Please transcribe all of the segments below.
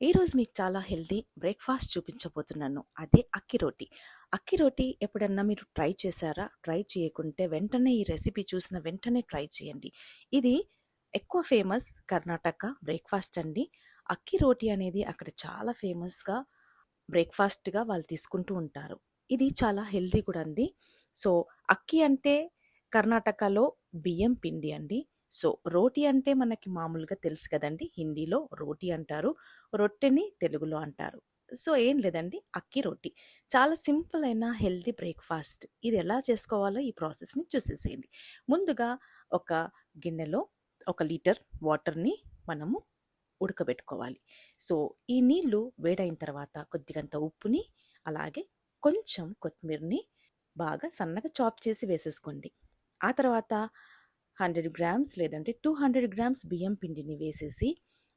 ఈరోజు మీకు చాలా హెల్దీ బ్రేక్ఫాస్ట్ చూపించబోతున్నాను. అదే అక్కి రోటి. అక్కి రోటి ఎప్పుడన్నా మీరు ట్రై చేశారా? ట్రై చేయకుంటే వెంటనే ఈ రెసిపీ చూసిన వెంటనే ట్రై చేయండి. ఇది ఎక్కువ ఫేమస్ కర్ణాటక బ్రేక్ఫాస్ట్ అండి. అక్కి రోటి అనేది అక్కడ చాలా ఫేమస్గా బ్రేక్ఫాస్ట్గా వాళ్ళు తీసుకుంటూ ఉంటారు. ఇది చాలా హెల్దీ కూడా అండి. సో అక్కి అంటే కర్ణాటకలో బియ్యం పిండి అండి. సో రోటీ అంటే మనకి మామూలుగా తెలుసు కదండి హిందీలో రోటీ అంటారు రొట్టెని తెలుగులో అంటారు. సో ఏం లేదండి అక్కి రొట్టి చాలా సింపుల్ అయిన హెల్దీ బ్రేక్ఫాస్ట్. ఇది ఎలా చేసుకోవాలో ఈ ప్రాసెస్ని చూసేసేయండి. ముందుగా ఒక గిన్నెలో ఒక లీటర్ వాటర్ని మనము ఉడకబెట్టుకోవాలి. సో ఈ నీళ్ళు వేడైన తర్వాత కొద్దిగంత ఉప్పుని అలాగే కొంచెం కొత్తిమీరని బాగా సన్నగా చాప్ చేసి వేసేసుకోండి. ఆ తర్వాత హండ్రెడ్ గ్రామ్స్ లేదంటే టూ హండ్రెడ్ గ్రామ్స్ బియ్యం పిండిని వేసేసి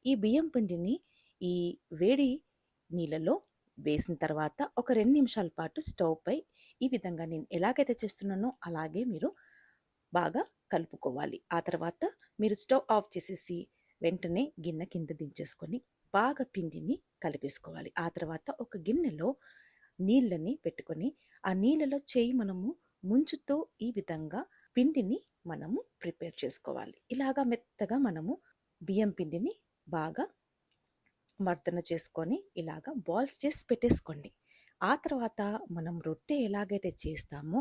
ఈ బియ్యం పిండిని ఈ వేడి నీళ్ళలో వేసిన తర్వాత ఒక రెండు నిమిషాల పాటు స్టవ్ పై ఈ విధంగా నేను ఎలాగైతే చేస్తున్నానో అలాగే మీరు బాగా కలుపుకోవాలి. ఆ తర్వాత మీరు స్టవ్ ఆఫ్ చేసేసి వెంటనే గిన్నె కింద దించేసుకొని బాగా పిండిని కలిపేసుకోవాలి. ఆ తర్వాత ఒక గిన్నెలో నీళ్ళని పెట్టుకొని ఆ నీళ్ళలో చేయి మనము ముంచుతో ఈ విధంగా పిండిని మనము ప్రిపేర్ చేసుకోవాలి. ఇలాగా మెత్తగా మనము బియ్యం పిండిని బాగా మర్దన చేసుకొని ఇలాగా బాల్స్ చేసి పెట్టేసుకోండి. ఆ తర్వాత మనం రొట్టె ఎలాగైతే చేస్తామో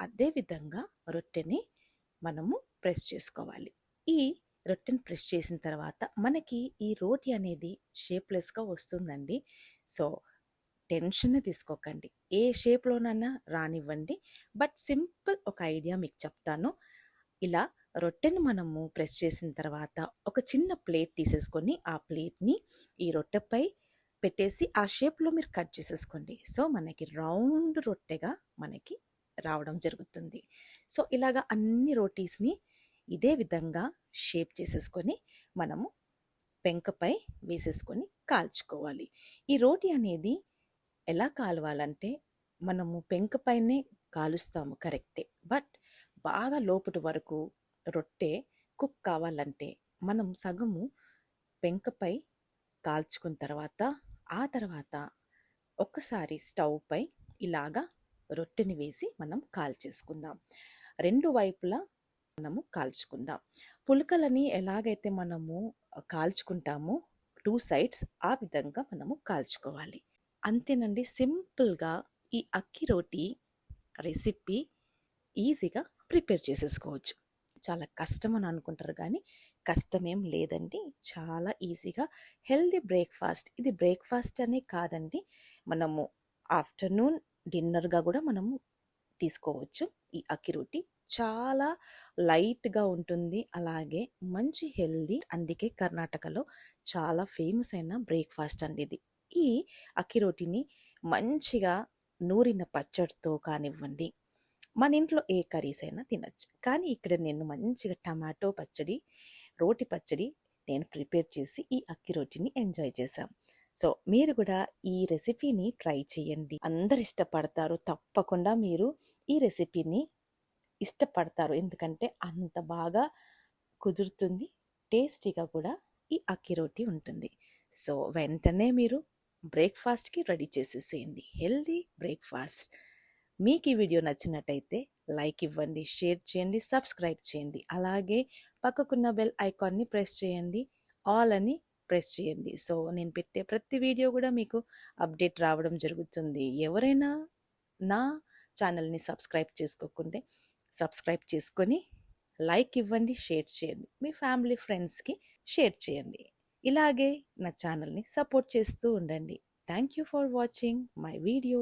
అదే విధంగా రొట్టెని మనము ప్రెస్ చేసుకోవాలి. ఈ రొట్టెని ప్రెస్ చేసిన తర్వాత మనకి ఈ రోటి అనేది షేప్లెస్గా వస్తుందండి. సో టెన్షన్ తీసుకోకండి. ఏ షేప్లోనైనా రానివ్వండి. బట్ సింపుల్ ఒక ఐడియా మీకు చెప్తాను. ఇలా రొట్టెను మనము ప్రెస్ చేసిన తర్వాత ఒక చిన్న ప్లేట్ తీసేసుకొని ఆ ప్లేట్ని ఈ రొట్టెపై పెట్టేసి ఆ షేప్లో మీరు కట్ చేసేసుకోండి. సో మనకి రౌండ్ రొట్టెగా మనకి రావడం జరుగుతుంది. సో ఇలాగా అన్ని రోటీస్ని ఇదే విధంగా షేప్ చేసేసుకొని మనము పెంకపై వేసేసుకొని కాల్చుకోవాలి. ఈ రోటీ అనేది ఎలా కాలవాలంటే మనము పెంకపైనే కాలుస్తాము కరెక్టే. బట్ బాగా లోపటి వరకు రొట్టె కుక్ కావాలంటే మనం సగము పెంకపై కాల్చుకున్న తర్వాత ఆ తర్వాత ఒక్కసారి స్టవ్పై ఇలాగా రొట్టెని వేసి మనం కాల్చేసుకుందాం. రెండు వైపులా మనము కాల్చుకుందాం. పులకలని ఎలాగైతే మనము కాల్చుకుంటామో టూ సైడ్స్ ఆ విధంగా మనము కాల్చుకోవాలి. అంతేనండి సింపుల్గా ఈ అక్కి రోటీ రెసిపీ ఈజీగా ప్రిపేర్ చేసేసుకోవచ్చు. చాలా కష్టం అని అనుకుంటారు కానీ కష్టమేం లేదండి. చాలా ఈజీగా హెల్దీ బ్రేక్ఫాస్ట్. ఇది బ్రేక్ఫాస్ట్ అనే కాదండి. మనము ఆఫ్టర్నూన్ డిన్నర్గా కూడా మనము తీసుకోవచ్చు. ఈ అక్కి రొట్టి చాలా లైట్గా ఉంటుంది. అలాగే మంచి హెల్దీ అందుకే కర్ణాటకలో చాలా ఫేమస్ అయిన బ్రేక్ఫాస్ట్ అండి ఇది. ఈ అక్కి రొట్టిని మంచిగా నూరిన పచ్చడితో కానివ్వండి మన ఇంట్లో ఏ కర్రీస్ అయినా తినచ్చు. కానీ ఇక్కడ నేను మంచిగా టమాటో పచ్చడి రోటి పచ్చడి నేను ప్రిపేర్ చేసి ఈ అక్కి రోటిని ఎంజాయ్ చేశాం. సో మీరు కూడా ఈ రెసిపీని ట్రై చేయండి. అందరు ఇష్టపడతారు. తప్పకుండా మీరు ఈ రెసిపీని ఇష్టపడతారు. ఎందుకంటే అంత బాగా కుదురుతుంది టేస్టీగా కూడా ఈ అక్కి రోటీ ఉంటుంది. సో వెంటనే మీరు బ్రేక్ఫాస్ట్కి రెడీ చేసేసేయండి. Healthy breakfast. మీకు ఈ వీడియో నచ్చినట్టయితే లైక్ ఇవ్వండి షేర్ చేయండి సబ్స్క్రైబ్ చేయండి. అలాగే పక్కకున్న బెల్ ఐకాన్ని ప్రెస్ చేయండి. ఆల్ అని ప్రెస్ చేయండి. సో నేను పెట్టే ప్రతి వీడియో కూడా మీకు అప్డేట్ రావడం జరుగుతుంది. ఎవరైనా నా ఛానల్ని సబ్స్క్రైబ్ చేసుకోకుంటే సబ్స్క్రైబ్ చేసుకొని లైక్ ఇవ్వండి షేర్ చేయండి. మీ ఫ్యామిలీ ఫ్రెండ్స్కి షేర్ చేయండి. ఇలాగే నా ఛానల్ని సపోర్ట్ చేస్తూ ఉండండి. Thank you for watching my video.